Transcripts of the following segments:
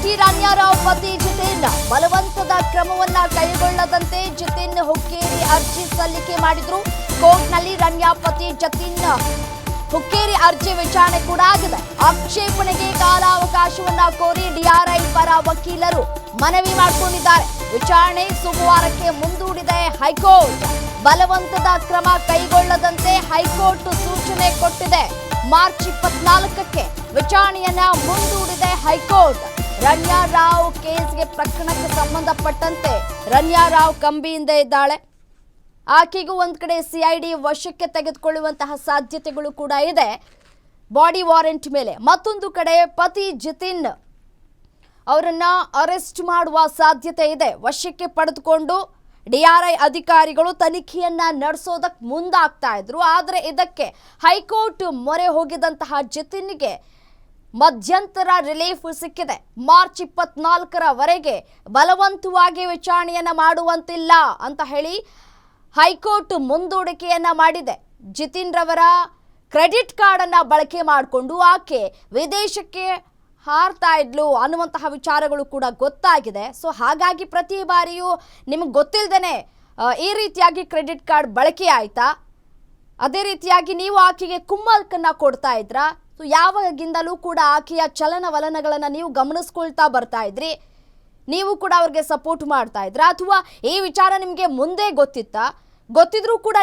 ನಟಿ ರಾವ್ ಪತಿ ಜಿತೇನ್ ಬಲವಂತದ ಕ್ರಮವನ್ನ ಕೈಗೊಳ್ಳದಂತೆ ಜಿತೇನ್ ಹುಕ್ಕೇರಿ ಅರ್ಜಿ ಸಲ್ಲಿಕೆ ಮಾಡಿದ್ರು. ಕೋರ್ಟ್ನಲ್ಲಿ ರನ್ಯಾ ಪತಿ ಜತಿನ್ ಹುಕ್ಕೇರಿ ಅರ್ಜಿ ವಿಚಾರಣೆ ಕೂಡ ಆಗಿದೆ. ಆಕ್ಷೇಪಣೆಗೆ ಕಾಲಾವಕಾಶವನ್ನ ಕೋರಿ ಡಿಆರ್ಐ ಪರ ವಕೀಲರು ಮನವಿ ಮಾಡಿಕೊಂಡಿದ್ದಾರೆ. ವಿಚಾರಣೆ ಸೋಮವಾರಕ್ಕೆ ಮುಂದೂಡಿದೆ ಹೈಕೋರ್ಟ್. ಬಲವಂತದ ಕ್ರಮ ಕೈಗೊಳ್ಳದಂತೆ ಹೈಕೋರ್ಟ್ ಸೂಚನೆ ಕೊಟ್ಟಿದೆ. ಮಾರ್ಚ್ ಇಪ್ಪತ್ನಾಲ್ಕಕ್ಕೆ ವಿಚಾರಣೆಯನ್ನ ಮುಂದೂಡಿದೆ ಹೈಕೋರ್ಟ್. ರಣ್ಯಾ ರಾವ್ ಕೇಸ್ಗೆ ಪ್ರಕರಣಕ್ಕೆ ಸಂಬಂಧಪಟ್ಟಂತೆ ರನ್ಯಾ ರಾವ್ ಕಂಬಿಯಿಂದ ಇದ್ದಾಳೆ. ಆಕೆಗೂ ಒಂದು ಕಡೆ ಸಿಐಡಿ ವಶಕ್ಕೆ ತೆಗೆದುಕೊಳ್ಳುವಂತಹ ಸಾಧ್ಯತೆಗಳು ಕೂಡ ಇದೆ. ಬಾಡಿ ವಾರೆಂಟ್ ಮೇಲೆ ಮತ್ತೊಂದು ಕಡೆ ಪತಿ ಜಿತಿನ್ ಅವರನ್ನ ಅರೆಸ್ಟ್ ಮಾಡುವ ಸಾಧ್ಯತೆ ಇದೆ. ವಶಕ್ಕೆ ಪಡೆದುಕೊಂಡು ಡಿಆರ್ಐ ಅಧಿಕಾರಿಗಳು ತನಿಖೆಯನ್ನ ನಡೆಸೋದಕ್ಕೆ ಮುಂದಾಗ್ತಾ ಇದ್ರು. ಆದರೆ ಇದಕ್ಕೆ ಹೈಕೋರ್ಟ್ ಮೊರೆ ಹೋಗಿದಂತಹ ಜಿತಿನ್ಗೆ ಮಧ್ಯಂತರ ರಿಲೀಫ್ ಸಿಕ್ಕಿದೆ. ಮಾರ್ಚ್ ಇಪ್ಪತ್ನಾಲ್ಕರವರೆಗೆ ಬಲವಂತವಾಗಿ ವಿಚಾರಣೆಯನ್ನ ಮಾಡುವಂತಿಲ್ಲ ಅಂತ ಹೇಳಿ ಹೈಕೋರ್ಟ್ ಮುಂದೂಡಿಕೆಯನ್ನ ಮಾಡಿದೆ. ಜಿತಿನ್ ರವರ ಕ್ರೆಡಿಟ್ ಕಾರ್ಡ್ ಅನ್ನ ಬಳಕೆ ಮಾಡಿಕೊಂಡು ಆಕೆ ವಿದೇಶಕ್ಕೆ ಹಾರ್ತಾ ಇದ್ಲು ಅನ್ನುವಂತಹ ವಿಚಾರಗಳು ಕೂಡ ಗೊತ್ತಾಗಿದೆ. ಸೊ ಹಾಗಾಗಿ ಪ್ರತಿ ಬಾರಿಯೂ ನಿಮಗೆ ಗೊತ್ತಿಲ್ಲದೇನೆ ಈ ರೀತಿಯಾಗಿ ಕ್ರೆಡಿಟ್ ಕಾರ್ಡ್ ಬಳಕೆ ಆಯ್ತಾ? ಅದೇ ರೀತಿಯಾಗಿ ನೀವು ಆಕೆಗೆ ಕುಮ್ಮಲ್ಕನ್ನ ಕೊಡ್ತಾ ಇದ್ರಾ? ಸೊ ಯಾವಾಗಿಂದಲೂ ಕೂಡ ಆಕೆಯ ಚಲನವಲನಗಳನ್ನು ನೀವು ಗಮನಿಸ್ಕೊಳ್ತಾ ಬರ್ತಾ ಇದ್ರಿ. ನೀವು ಕೂಡ ಅವ್ರಿಗೆ ಸಪೋರ್ಟ್ ಮಾಡ್ತಾ ಇದ್ರ? ಅಥವಾ ಈ ವಿಚಾರ ನಿಮಗೆ ಮುಂದೆ ಗೊತ್ತಿತ್ತಾ? ಗೊತ್ತಿದ್ರೂ ಕೂಡ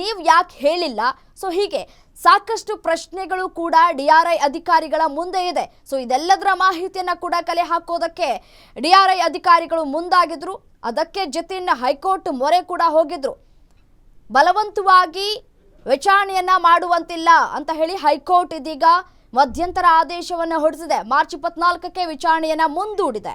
ನೀವು ಯಾಕೆ ಹೇಳಿಲ್ಲ? ಸೊ ಹೀಗೆ, ಸಾಕಷ್ಟು ಪ್ರಶ್ನೆಗಳು ಕೂಡ ಡಿ ಆರ್ ಐ ಅಧಿಕಾರಿಗಳ ಮುಂದೆ ಇದೆ. ಸೊ ಇದೆಲ್ಲದರ ಮಾಹಿತಿಯನ್ನ ಕೂಡ ಕಲೆ ಹಾಕೋದಕ್ಕೆ ಡಿ ಆರ್ ಐ ಅಧಿಕಾರಿಗಳು ಮುಂದಾಗಿದ್ರು. ಅದಕ್ಕೆ ಜತಿನ್ ಹೈಕೋರ್ಟ್ ಮೊರೆ ಕೂಡ ಹೋಗಿದ್ರು. ಬಲವಂತವಾಗಿ ವಿಚಾರಣೆಯನ್ನ ಮಾಡುವಂತಿಲ್ಲ ಅಂತ ಹೇಳಿ ಹೈಕೋರ್ಟ್ ಇದೀಗ ಮಧ್ಯಂತರ ಆದೇಶವನ್ನು ಹೊರಡಿಸಿದೆ. ಮಾರ್ಚ್ ಇಪ್ಪತ್ನಾಲ್ಕಕ್ಕೆ ವಿಚಾರಣೆಯನ್ನ ಮುಂದೂಡಿದೆ.